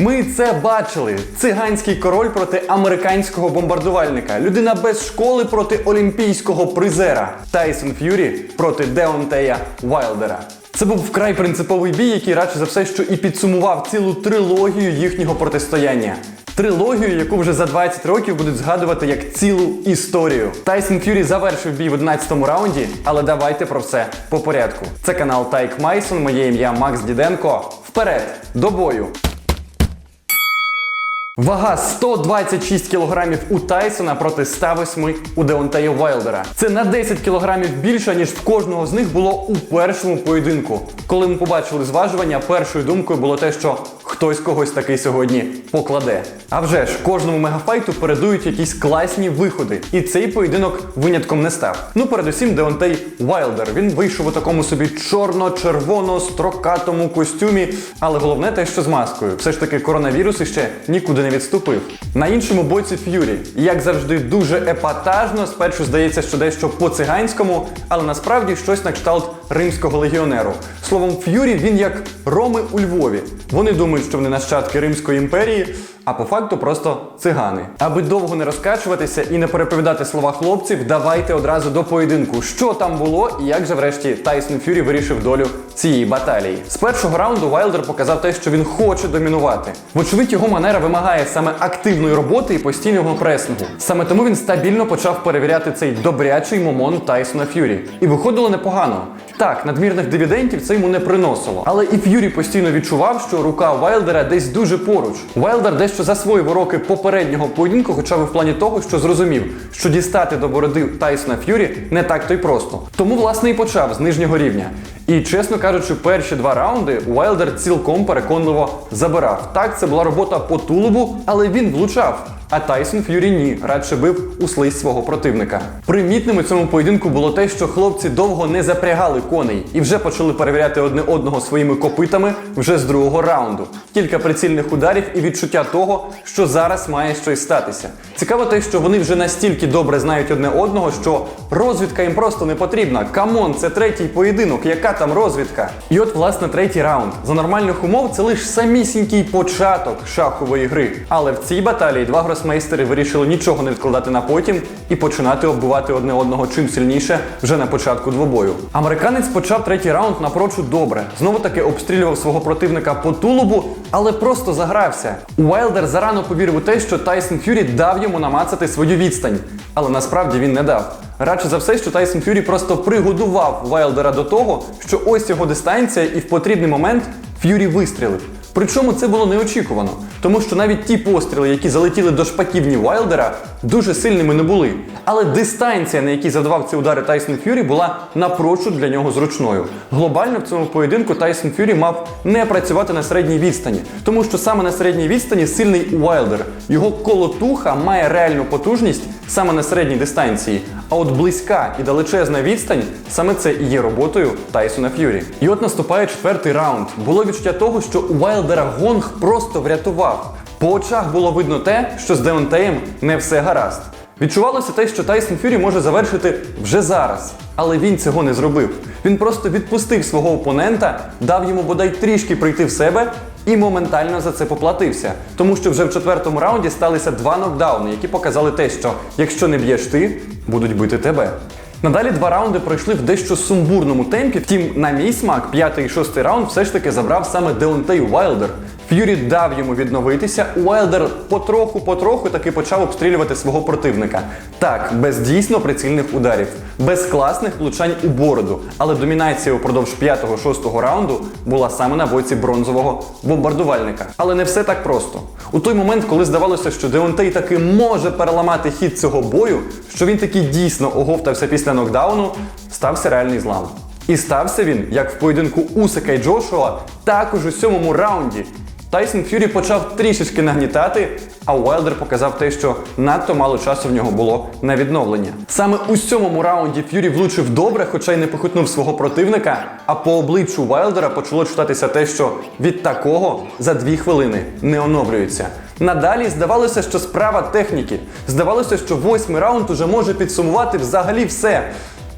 Ми це бачили. Циганський король проти американського бомбардувальника. Людина без школи проти олімпійського призера. Тайсон Ф'юрі проти Деонтея Вайлдера. Це був вкрай принциповий бій, який радше за все, що і підсумував цілу трилогію їхнього протистояння. Трилогію, яку вже за 20 років будуть згадувати як цілу історію. Тайсон Ф'юрі завершив бій в 11-му раунді, але давайте про все по порядку. Це канал Тайк Майсон, моє ім'я Макс Діденко. Вперед, до бою! Вага 126 кілограмів у Тайсона проти 108 у Деонтея Вайлдера. Це на 10 кілограмів більше, ніж в кожного з них було у першому поєдинку. Коли ми побачили зважування, першою думкою було те, що хтось когось таки сьогодні покладе. А вже ж, кожному мегафайту передують якісь класні виходи. І цей поєдинок винятком не став. Ну, передусім, Деонтей Вайлдер. Він вийшов у такому собі чорно-червоно-строкатому костюмі. Але головне те, що з маскою. Все ж таки, коронавірус іще нікуди не відступив. На іншому боці Ф'юрі, як завжди, дуже епатажно. Спершу здається, що дещо по-циганському, але насправді щось на кшталт римського легіонеру. Словом, Ф'юрі він як Роми у Львові. Вони думають, що вони нащадки Римської імперії, а по факту просто цигани. Аби довго не розкачуватися і не переповідати слова хлопців, давайте одразу до поєдинку. Що там було і як же врешті Тайсон Ф'юрі вирішив долю цієї баталії. З першого раунду Вайлдер показав те, що він хоче домінувати. Вочевидь, його манера вимагає саме активної роботи і постійного пресингу. Саме тому він стабільно почав перевіряти цей добрячий момон Тайсона Ф'юрі. І виходило непогано. Так, надмірних дивідендів це йому не приносило. Але і Ф'юрі постійно відчував, що рука Вайлдера десь дуже поруч. Вайлдер дещо засвоїв уроки попереднього поєдинку, хоча б в плані того, що зрозумів, що дістати до бороди Тайсона Ф'юрі не так то й просто. Тому, власне, і почав з нижнього рівня. І чесно кажучи, перші два раунди Уайлдер цілком переконливо забирав. Так, це була робота по тулубу, але він влучав. А Тайсон Ф'юрі ні, радше бив у слизь свого противника. Примітним у цьому поєдинку було те, що хлопці довго не запрягали коней і вже почали перевіряти одне одного своїми копитами вже з другого раунду. Кілька прицільних ударів і відчуття того, що зараз має щось статися. Цікаво те, що вони вже настільки добре знають одне одного, що розвідка їм просто не потрібна. Камон, це третій поєдинок. Яка там розвідка? І от, власне, третій раунд. За нормальних умов це лише самісінький початок шахової гри. Але в цій баталії два гросмейстери вирішили нічого не відкладати на потім і починати оббивати одне одного чим сильніше вже на початку двобою. Американець почав третій раунд напрочуд добре. Знову таки обстрілював свого противника по тулубу, але просто загрався. Уайлдер зарано повірив у те, що Тайсон Ф'юрі дав йому намацати свою відстань, але насправді він не дав. Радше за все, що Тайсон Ф'юрі просто пригодував Вайлдера до того, що ось його дистанція, і в потрібний момент Ф'юрі вистрілив. Причому це було неочікувано, тому що навіть ті постріли, які залетіли до шпаківні Вайлдера, дуже сильними не були. Але дистанція, на якій завдавав ці удари Тайсон Ф'юрі, була напрочуд для нього зручною. Глобально в цьому поєдинку Тайсон Ф'юрі мав не працювати на середній відстані, тому що саме на середній відстані сильний Уайлдер. Його колотуха має реальну потужність саме на середній дистанції. А от близька і далечезна відстань саме це і є роботою Тайсона Ф'юрі. І от наступає четвертий раунд. Було відчуття того, що у Вайлдера гонг просто врятував. По очах було видно те, що з Деонтеєм не все гаразд. Відчувалося те, що Тайсон Фюрі може завершити вже зараз, але він цього не зробив. Він просто відпустив свого опонента, дав йому бодай трішки прийти в себе і моментально за це поплатився. Тому що вже в четвертому раунді сталися два нокдауни, які показали те, що якщо не б'єш ти, будуть бити тебе. Надалі два раунди пройшли в дещо сумбурному темпі. Втім, на мій смак, п'ятий і шостий раунд все ж таки забрав саме Деонтей Уайлдер. Ф'юрі дав йому відновитися. Уайлдер потроху-потроху таки почав обстрілювати свого противника. Так, без дійсно прицільних ударів, без класних влучань у бороду. Але домінація упродовж 5-6 раунду була саме на боці бронзового бомбардувальника. Але не все так просто. У той момент, коли здавалося, що Деонтей таки може переламати хід цього бою, що він таки дійсно оговтався після нокдауну, стався реальний злам. І стався він, як в поєдинку Усика і Джошуа, також у сьомому раунді. Тайсон Ф'юрі почав трішечки нагнітати, а Уайлдер показав те, що надто мало часу в нього було на відновлення. Саме у сьомому раунді Ф'юрі влучив добре, хоча й не похитнув свого противника. А по обличчю Уайлдера почало читатися те, що від такого за дві хвилини не оновлюється. Надалі здавалося, що справа техніки. Здавалося, що восьмий раунд уже може підсумувати взагалі все.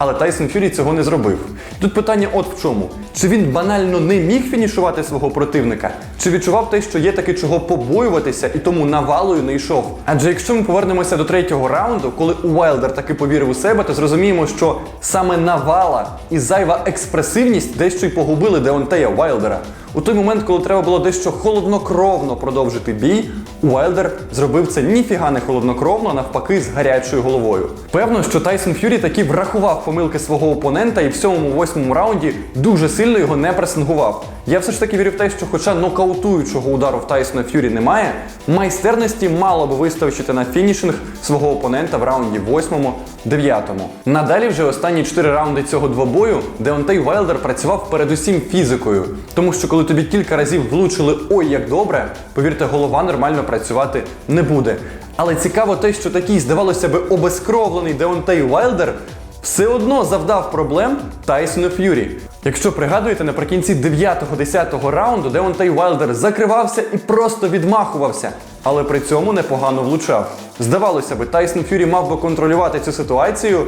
Але Тайсон Фюрі цього не зробив. Тут питання от в чому: чи він банально не міг фінішувати свого противника, чи відчував те, що є таки чого побоюватися, і тому навалою не йшов. Адже якщо ми повернемося до третього раунду, коли Уайлдер таки повірив у себе, то зрозуміємо, що саме навала і зайва експресивність дещо й погубили Деонтея Уайлдера. У той момент, коли треба було дещо холоднокровно продовжити бій, Уайлдер зробив це ніфіга не холоднокровно, а навпаки, з гарячою головою. Певно, що Тайсон Ф'юрі таки врахував помилки свого опонента і в сьомому-восьмому раунді дуже сильно його не пресингував. Я все ж таки вірю в те, що, хоча нокаутуючого удару в Тайсона Ф'юрі немає, майстерності мало би виставити на фінішинг свого опонента в раунді восьмому, дев'ятому. Надалі вже останні чотири раунди цього двобою Деонтей Вайлдер працював передусім фізикою, тому що коли тобі кілька разів влучили ой як добре, повірте, голова нормально працювати не буде. Але цікаво те, що такий, здавалося би, обезкровлений Деонтей Вайлдер все одно завдав проблем Тайсону Ф'юрі. Якщо пригадуєте, наприкінці 9-10 раунду Деонтей Вайлдер закривався і просто відмахувався, але при цьому непогано влучав. Здавалося би, Тайсон Ф'юрі мав би контролювати цю ситуацію,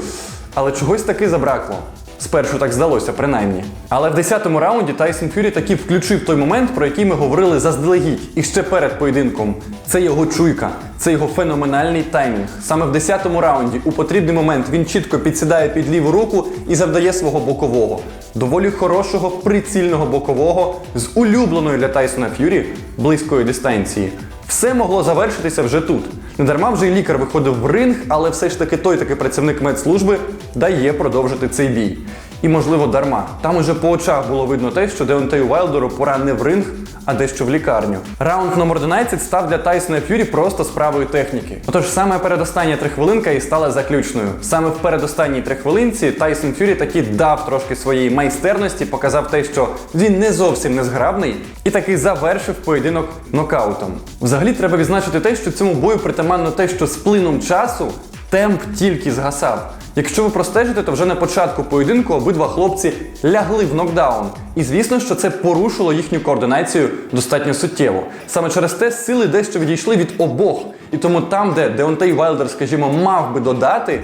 але чогось таки забракло. Спершу так здалося, принаймні. Але в 10-му раунді Тайсон Фюрі таки включив той момент, про який ми говорили заздалегідь, і ще перед поєдинком. Це його чуйка, це його феноменальний таймінг. Саме в 10-му раунді у потрібний момент він чітко підсідає під ліву руку і завдає свого бокового. Доволі хорошого, прицільного бокового з улюбленої для Тайсона Ф'юрі близької дистанції. Все могло завершитися вже тут. Недарма вже й лікар виходив в ринг, але все ж таки той такий працівник медслужби дає продовжити цей бій. І, можливо, дарма. Там уже по очах було видно те, що Деонтею Вайлдеру пора не в ринг, а дещо в лікарню. Раунд номер 11 став для Тайсона Ф'юрі просто справою техніки. Отож, саме передостання трихвилинка і стала заключною. Саме в передостанній трихвилинці Тайсон Ф'юрі таки дав трошки своєї майстерності, показав те, що він не зовсім незграбний, і таки завершив поєдинок нокаутом. Взагалі треба відзначити те, що цьому бою притаманно те, що з плином часу темп тільки згасав. Якщо ви простежите, то вже на початку поєдинку обидва хлопці лягли в нокдаун. І звісно, що це порушило їхню координацію достатньо суттєво. Саме через те сили дещо відійшли від обох. І тому там, де Деонтей Вайлдер, скажімо, мав би додати,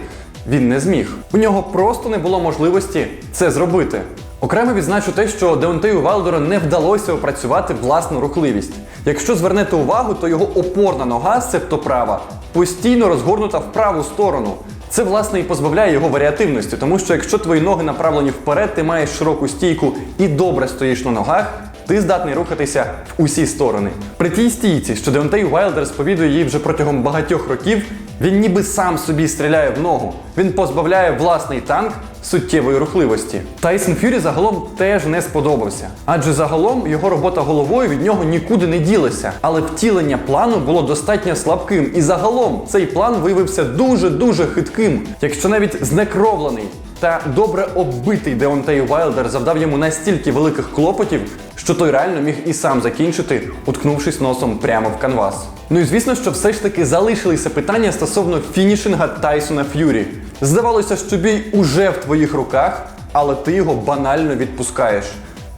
він не зміг. У нього просто не було можливості це зробити. Окремо відзначу те, що Деонтею Вайлдеру не вдалося опрацювати власну рухливість. Якщо звернете увагу, то його опорна нога, себто права, постійно розгорнута в праву сторону. Це власне і позбавляє його варіативності, тому що якщо твої ноги направлені вперед, ти маєш широку стійку і добре стоїш на ногах, ти здатний рухатися в усі сторони. При тій стійці, що Деонтей Вайлдер сповідує її вже протягом багатьох років, він ніби сам собі стріляє в ногу. Він позбавляє власний танк суттєвої рухливості. Тайсон Фюрі загалом теж не сподобався, адже загалом його робота головою від нього нікуди не ділася. Але втілення плану було достатньо слабким, і загалом цей план виявився дуже-дуже хитким, якщо навіть знекровлений. Та добре оббитий Деонтей Вайлдер завдав йому настільки великих клопотів, що той реально міг і сам закінчити, уткнувшись носом прямо в канвас. Ну і звісно, що все ж таки залишилися питання стосовно фінішинга Тайсона Ф'юрі. Здавалося, що бій уже в твоїх руках, але ти його банально відпускаєш.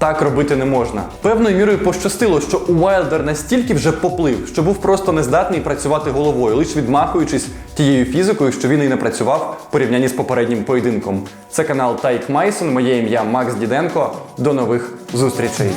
Так робити не можна. Певною мірою пощастило, що Уайлдер настільки вже поплив, що був просто нездатний працювати головою, лише відмахуючись тією фізикою, що він і не працював в порівнянні з попереднім поєдинком. Це канал Тайк Майсон, моє ім'я Макс Діденко. До нових зустрічей.